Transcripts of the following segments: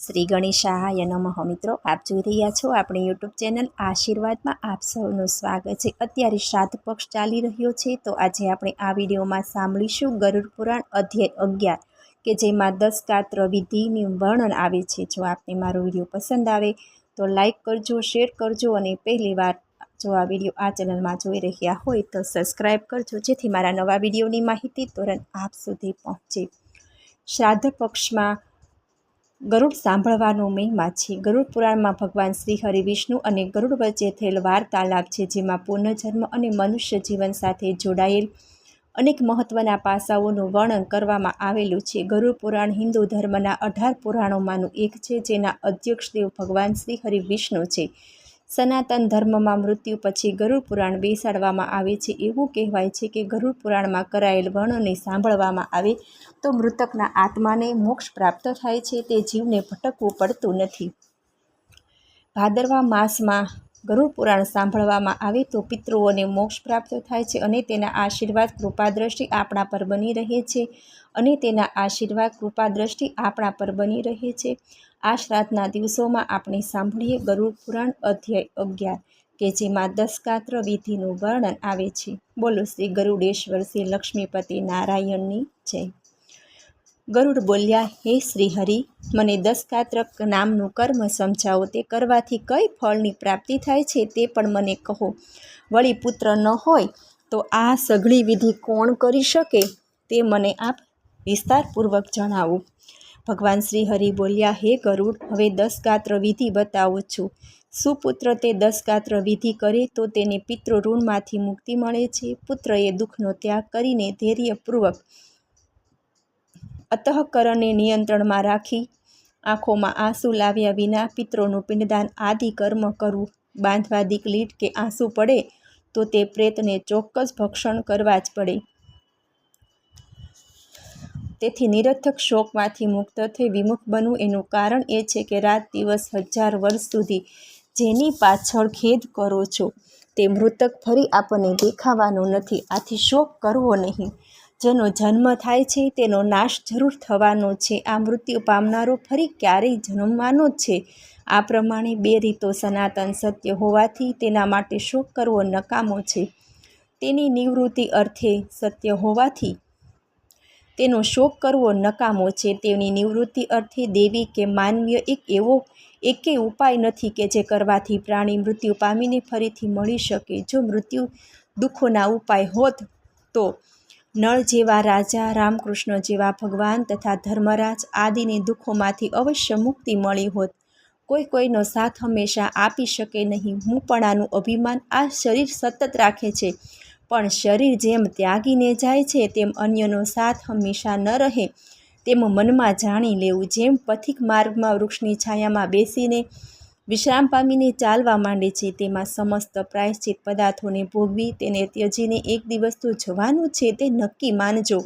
શ્રી ગણેશાહાય નમઃ. મિત્રો, આપ જોઈ રહ્યા છો આપણી યુટ્યુબ ચેનલ આશીર્વાદમાં આપ સૌનું સ્વાગત છે. અત્યારે શ્રાદ્ધ પક્ષ ચાલી રહ્યો છે, તો આજે આપણે આ વિડીયોમાં સાંભળીશું ગરુડ પુરાણ અધ્યાય અગિયાર, કે જેમાં દસ કાત્ર વિધિનું વર્ણન આવે છે. જો આપને મારો વીડિયો પસંદ આવે, તો લાઈક કરજો, શેર કરજો અને પહેલી વાર જો આ વીડિયો આ ચેનલમાં જોઈ રહ્યા હોય, તો સબસ્ક્રાઈબ કરજો, જેથી મારા નવા વિડીયોની માહિતી તુરંત આપ સુધી પહોંચે. શ્રાદ્ધ પક્ષમાં ગરુડ સાંભળવાનો મહિમા છે. ગરુડ પુરાણમાં ભગવાન શ્રી હરિ વિષ્ણુ અને ગરુડ વચ્ચે થયેલ વાર્તાલાપ છે, જેમાં પુનર્જન્મ અને મનુષ્ય જીવન સાથે જોડાયેલ અનેક મહત્ત્વના પાસાઓનું વર્ણન કરવામાં આવેલું છે. ગરુડ પુરાણ હિન્દુ ધર્મના અઢાર પુરાણોમાંનું એક છે, જેના અધ્યક્ષ દેવ ભગવાન શ્રી હરિ વિષ્ણુ છે. સનાતન ધર્મમાં મૃત્યુ પછી ગરુડ પુરાણ બેસાડવામાં આવે છે. એવું કહેવાય છે કે ગરુડ પુરાણમાં કરાયેલ વર્ણોને સાંભળવામાં આવે તો મૃતકના આત્માને મોક્ષ પ્રાપ્ત થાય છે. તે જીવને ભટકવું પડતું નથી. ભાદરવા માસમાં ગરુડ પુરાણ સાંભળવામાં આવે તો પિતૃઓને મોક્ષ પ્રાપ્ત થાય છે અને તેના આશીર્વાદ કૃપા દ્રષ્ટિ આપણા પર બની રહે છે અને તેના આશીર્વાદ કૃપા દ્રષ્ટિ આપણા પર બની રહે છે. આ શ્રાદ્ધના દિવસોમાં આપણે સાંભળીએ ગરુડ પુરાણ અધ્યાય અગિયાર કે જેમાં દસકાત્ર વિધિનું વર્ણન આવે છે. બોલો શ્રી ગરુડેશ્વર શ્રી લક્ષ્મીપતિ નારાયણની જય. ગરુડ બોલ્યા, હે શ્રી હરિ મને દસકાત્રક નામનું કર્મ સમજાવો. તે કરવાથી કઈ ફળની પ્રાપ્તિ થાય છે તે પણ મને કહો. વળી પુત્ર ન હોય તો આ સઘળી વિધિ કોણ કરી શકે તે મને આપ વિસ્તારપૂર્વક જણાવો. ભગવાન શ્રી હરિ બોલ્યા, હે ગરુડ, હવે દસગાત્ર વિધિ બતાવું છું. સુપુત્ર તે દસગાત્ર વિધિ કરે તો તેને પિતૃ ઋણમાંથી મુક્તિ મળે છે? પુત્રએ દુઃખનો ત્યાગ કરીને ધૈર્યપૂર્વક અંતઃકરણને નિયંત્રણમાં રાખી, આંખોમાં આંસુ લાવ્યા વિના પિત્રોનું પિંડદાન આદિ કર્મ કરવું બાંધવા દીકલીટ કે આંસુ પડે, તો તે પ્રેતને ચોક્કસ ભક્ષણ કરવા જ પડે. તેથી નિરર્થક શોકમાંથી મુક્ત થઈ વિમુખ બનવું એનું કારણ એ છે કે રાત દિવસ હજાર વર્ષ સુધી જેની પાછળ ખેદ કરો છો, તે મૃતક ફરી આપણને દેખાવાનો નથી, આથી શોક કરવો નહીં. જેનો જન્મ થાય છે, તેનો નાશ જરૂર થવાનો છે. આ મૃત્યુ પામનારો ફરી ક્યારેય જન્મવાનો જ છે. આ પ્રમાણે બે રીતો સનાતન સત્ય હોવાથી તેના માટે શોક કરવો નકામો છે? તેની નિવૃત્તિ અર્થે સત્ય હોવાથી તેનો શોક કરવો નકામો છે. તેની નિવૃત્તિ અર્થે દેવી કે માનવીય એક એવો, એકે ઉપાય નથી કે જે કરવાથી પ્રાણી મૃત્યુ પામીને ફરીથી મળી શકે. જો મૃત્યુ દુઃખોના ઉપાય હોત તો નળ જેવા રાજા, રામકૃષ્ણ જેવા ભગવાન તથા ધર્મરાજ આદિની દુઃખોમાંથી અવશ્ય મુક્તિ મળી હોત. કોઈ કોઈનો સાથ હંમેશા આપી શકે નહીં. હું પણ આનું અભિમાન આ શરીર સતત રાખે છે. પણ શરીર જેમ ત્યાગીને જાય છે, તેમ અન્યનો સાથ હંમેશા ન રહે. તેમ મનમાં જાણી લેવું. જેમ પથિક માર્ગમાં વૃક્ષની છાયામાં બેસીને વિશ્રામ પામીને ચાલવા માંડે છે. તેમાં સમસ્ત પ્રાયશ્ચિત પદાર્થોને ભોગવી તેને ત્યજીને એક દિવસ તો જવાનું છે તે નક્કી માનજો.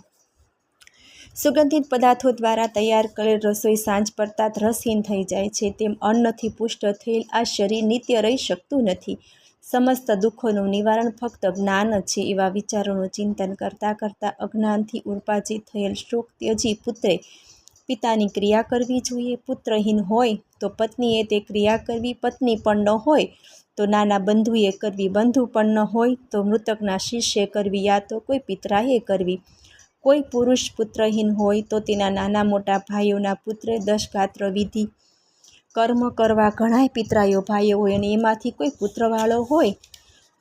સુગંધિત પદાર્થો દ્વારા તૈયાર કરેલ રસોઈ સાંજ પડતાં રસહીન થઈ જાય છે. તેમ અન્નથી પુષ્ટ થયેલ આ શરીર નિત્ય રહી શકતું નથી. સમસ્ત દુઃખોનું નિવારણ ફક્ત જ્ઞાન જ છે એવા વિચારોનું ચિંતન કરતાં કરતાં અજ્ઞાનથી ઉર્પાજિત થયેલ શોક ત્યજી પુત્રે પિતાની ક્રિયા કરવી જોઈએ, પુત્રહીન હોય તો પત્નીએ તે ક્રિયા કરવી, પત્ની પણ ન હોય તો નાના બંધુએ કરવી, બંધુ પણ ન હોય તો મૃતકના શિષ્યે કરવી યા તો કોઈ પિતરાએ કરવી. કોઈ પુરુષ પુત્રહીન હોય તો તેના નાના મોટા ભાઈઓના પુત્રે દશગાત્ર વિધિ. કર્મ કરવા ઘણાય પિતરાયો ભાઈઓ હોય અને એમાંથી કોઈ પુત્રવાળો હોય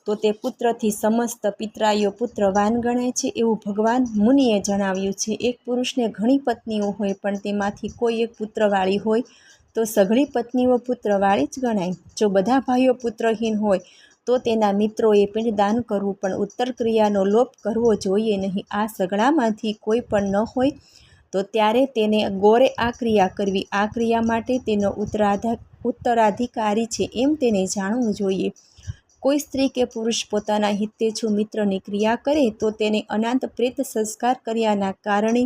તો તે પુત્રથી સમસ્ત પિતરાઈઓ પુત્રવાન ગણાય છે એવું ભગવાન મુનિએ જણાવ્યું છે. એક પુરુષને ઘણી પત્નીઓ હોય પણ તેમાંથી કોઈ એક પુત્રવાળી હોય તો સઘળી પત્નીઓ પુત્રવાળી જ ગણાય. જો બધા ભાઈઓ પુત્રહીન હોય તો તેના મિત્રોએ પિંડદાન કરવું પણ ઉત્તર ક્રિયાનો લોપ કરવો જોઈએ નહીં. આ સઘળામાંથી કોઈ પણ ન હોય તો ત્યારે તેને ગોરે આ ક્રિયા કરવી. આ ક્રિયા માટે તેનો ઉત્તરાધા, ઉત્તરાધિકારી છે એમ તેને જાણવું જોઈએ. કોઈ સ્ત્રી કે પુરુષ પોતાના હિતેચ્છુ મિત્રની ક્રિયા કરે, તો તેને અનંત પ્રેત સંસ્કાર કર્યાના કારણે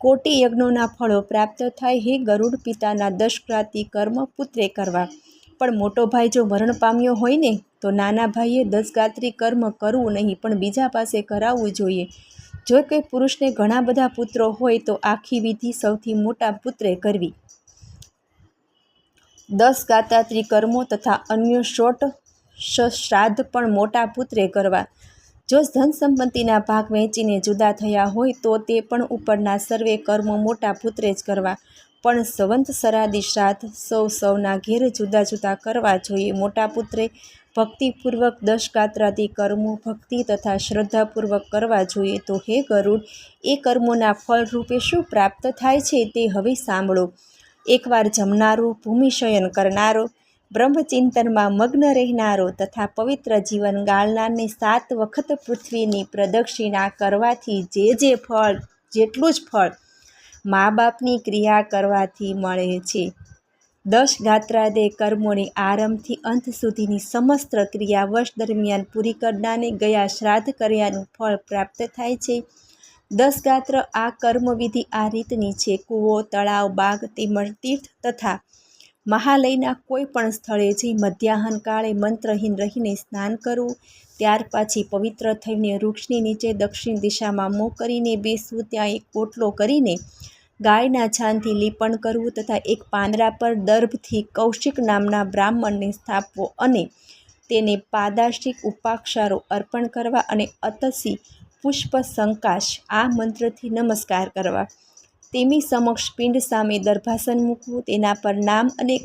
કોટી યજ્ઞોના ફળો પ્રાપ્ત થાય હે, ગરુડ પિતાના દશક્રાંતિ કર્મ પુત્રે કરવા. પણ મોટો ભાઈ જો મરણ પામ્યો હોય ને, તો નાના ભાઈએ દસગાત્રી કર્મ કરવું નહીં, પણ બીજા પાસે કરાવવું જોઈએ. જો કોઈ પુરુષને ઘણા બધા પુત્રો હોય, તો આખી વિધિ સૌથી મોટા પુત્રે કરવી. દસ ગાતાત્રી કર્મો તથા અન્ય ષોટ શ્રાદ્ધ પણ મોટા પુત્રે કરવા. જો ધન સંપત્તિના ભાગ વહેંચીને જુદા થયા હોય તો તે પણ ઉપરના સર્વે કર્મો મોટા પુત્રે જ કરવા. પણ સંવત્સરાદી શ્રાદ્ધ સૌ સૌના ઘેર જુદા જુદા કરવા જોઈએ. મોટા પુત્રે ભક્તિપૂર્વક દશ ગાત્રાદી કર્મો ભક્તિ તથા શ્રદ્ધાપૂર્વક કરવા જોઈએ. તો હે ગરુડ, એ કર્મોના ફળરૂપે શું પ્રાપ્ત થાય છે તે હવે સાંભળો. એકવાર જમનારો ભૂમિશયન કરનારો બ્રહ્મચિંતનમાં મગ્ન રહેનારો તથા પવિત્ર જીવન ગાળનારને સાત વખત પૃથ્વીની પ્રદક્ષિણા કરવાથી જે જે ફળ, જેટલું જ ફળ મા બાપની ક્રિયા કરવાથી મળે છે. દશ ગાત્રાદે કર્મોની આરંભથી અંત સુધીની સમસ્ત ક્રિયા વર્ષ દરમિયાન પૂરી કરનારને ગયા શ્રાદ્ધ કર્યાનું ફળ પ્રાપ્ત થાય છે. દસ ગાત્ર આ કર્મવિધિ આ રીતની છે. કૂવો, તળાવ, બાગ, તેમજ તીર્થ તથા મહાલયના કોઈ પણ સ્થળે જઈ મધ્યાહન કાળે મંત્રહીન રહીને સ્નાન કરવું ત્યાર પછી પવિત્ર થઈને વૃક્ષની નીચે દક્ષિણ દિશામાં મોં કરીને બેસવું, ત્યાં એક કોટલો કરીને ગાયના છાનથી લીપણ કરવું તથા એક પાંદડા પર દર્ભથી કૌશિક નામના બ્રાહ્મણને સ્થાપવો અને તેને પાદાશિક ઉપાક્ષારો અર્પણ કરવા અને અતસી પુષ્પ સંકાશ આ મંત્રથી નમસ્કાર કરવા. તેની સમક્ષ પિંડ સામે દર્ભાસન મૂકવું, તેના પર નામ અને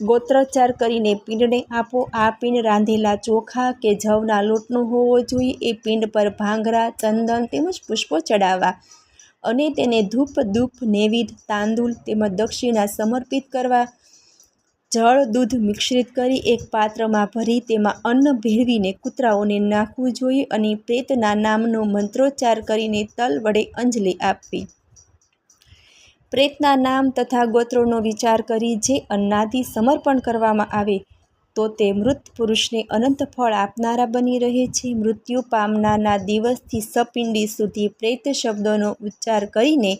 ગોત્રોચ્ચાર કરીને પિંડને આપો. આ પિંડ રાંધેલા ચોખા કે જવના લોટનો હોવો જોઈએ. એ પિંડ પર ભાંગરા, ચંદન તેમજ પુષ્પો ચડાવવા અને તેને ધૂપ, દૂપ, નૈવેદ્ય તાંદુલ તેમજ દક્ષિણા સમર્પિત કરવા જળ દૂધ મિશ્રિત કરી એક પાત્રમાં ભરી તેમાં અન્ન ભેળવીને કૂતરાઓને નાખવું જોઈએ અને પ્રેતના નામનો મંત્રોચ્ચાર કરીને તલ વડે અંજલિ આપવી. પ્રેતના નામ તથા ગોત્રોનો વિચાર કરી જે અન્નાથી સમર્પણ કરવામાં આવે, તો તે મૃત પુરુષને અનંત ફળ આપનારા બની રહે છે. મૃત્યુ પામનારના દિવસથી સપિંડી સુધી પ્રેત શબ્દોનો ઉચ્ચાર કરીને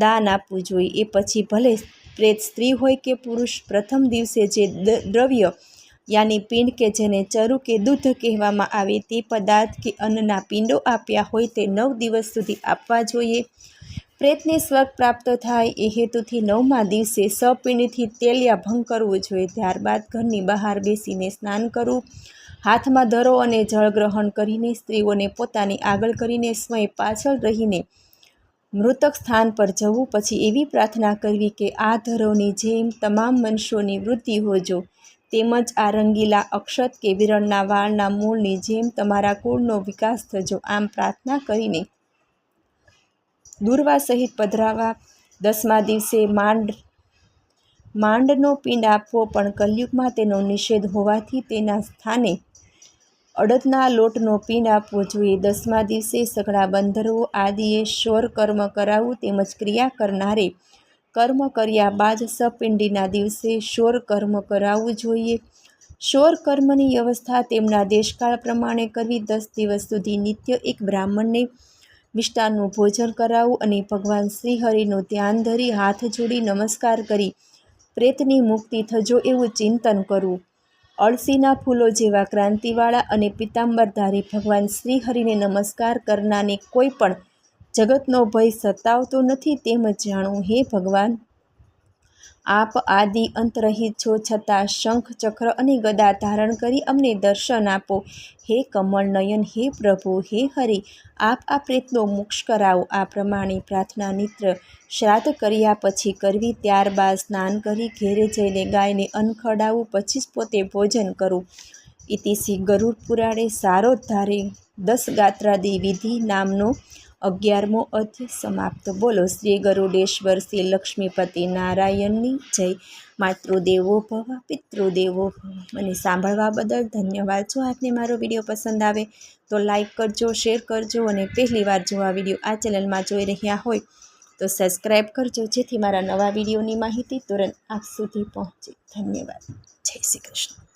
દાન આપવું જોઈએ. એ પછી ભલે પ્રેત સ્ત્રી હોય કે પુરુષ, પ્રથમ દિવસે જે દ્રવ્ય, યાની પિંડ કે જેને ચરુ કે દૂધ કહેવામાં આવે તે પદાર્થ કે અન્નના પિંડો આપ્યા હોય તે નવ દિવસ સુધી આપવા જોઈએ. પ્રેતને સ્વર્ગ પ્રાપ્ત થાય એ હેતુથી નવમા દિવસે સપિંડથી તેલિયા ભંગ કરવું જોઈએ. ત્યારબાદ ઘરની બહાર બેસીને સ્નાન કરવું. હાથમાં ધરો અને જળ ગ્રહણ કરીને સ્ત્રીઓને પોતાની આગળ કરીને સ્વયં પાછળ રહીને મૃતક સ્થાન પર જવું પછી એવી પ્રાર્થના કરવી કે આ ધરોની જેમ તમામ મનુષ્યોની વૃત્તિ હોજો. તેમજ આ રંગીલા અક્ષત કે વિરણના વાળના મૂળની જેમ તમારા કુળનો વિકાસ થજો. આમ પ્રાર્થના કરીને દુર્વા સહિત પધરાવા દસમા દિવસે માંડ, માંડનો પિંડ આપવો પણ કલયુગમાં તેનો નિષેધ હોવાથી તેના સ્થાને અડદના લોટનો પિંડ આપવો જોઈએ. દસમા દિવસે સઘળા બંદરો આદિએ શોર કર્મ કરાવવું તેમજ ક્રિયા કરનારે કર્મ કર્યા બાદ સપિંડીના દિવસે શોર કર્મ કરાવવું જોઈએ. શોર કર્મની વ્યવસ્થા તેમના દેશકાળ પ્રમાણે કરવી. દસ દિવસ સુધી નિત્ય એક બ્રાહ્મણને મિષ્ટાનનું ભોજન કરાવવું અને ભગવાન શ્રીહરિનું ધ્યાન ધરી હાથ જોડી નમસ્કાર કરી, પ્રેતની મુક્તિ થજો એવું ચિંતન કરવું અળસીના ફૂલો જેવા ક્રાંતિવાળા અને પિતાંબરધારી ભગવાન શ્રીહરિને નમસ્કાર કરનારને કોઈ પણ જગતનો ભય સતાવતો નથી તેમ જાણવું, હે ભગવાન આપ આદિ અંતરહિત છો છતાં શંખ, ચક્ર અને ગદા ધારણ કરી અમને દર્શન આપો. હે કમળ નયન, હે પ્રભુ, હે હરિ, આપ આ પ્રેતનો મોક્ષ કરાવો. આ પ્રમાણે પ્રાર્થના નિત્ર શ્રાદ્ધ કર્યા પછી કરવી, ત્યારબાદ સ્નાન કરી ઘેરે જઈને ગાયને અન્ન ખવડાવવું પછી જ પોતે ભોજન કરવું ઇતિશ્રી ગરુડ પુરાણે સારો ધારે દસ ગાત્રાદી વિધિ નામનો અગિયારમો અધ્ય સમાપ્ત. બોલો, શ્રી ગરુડેશ્વર, શ્રી લક્ષ્મીપતિ નારાયણની જય. માતૃદેવો ભવ, પિતૃદેવો ભવ. મને સાંભળવા બદલ ધન્યવાદ. જો આપને મારો વીડિયો પસંદ આવે, તો લાઈક કરજો, શેર કરજો અને પહેલી વાર જો આ વીડિયો આ ચેનલમાં જોઈ રહ્યા હોય, તો સબસ્ક્રાઈબ કરજો. જેથી મારા નવા વિડીયોની માહિતી તુરંત આપ સુધી પહોંચે. ધન્યવાદ. જય શ્રી કૃષ્ણ.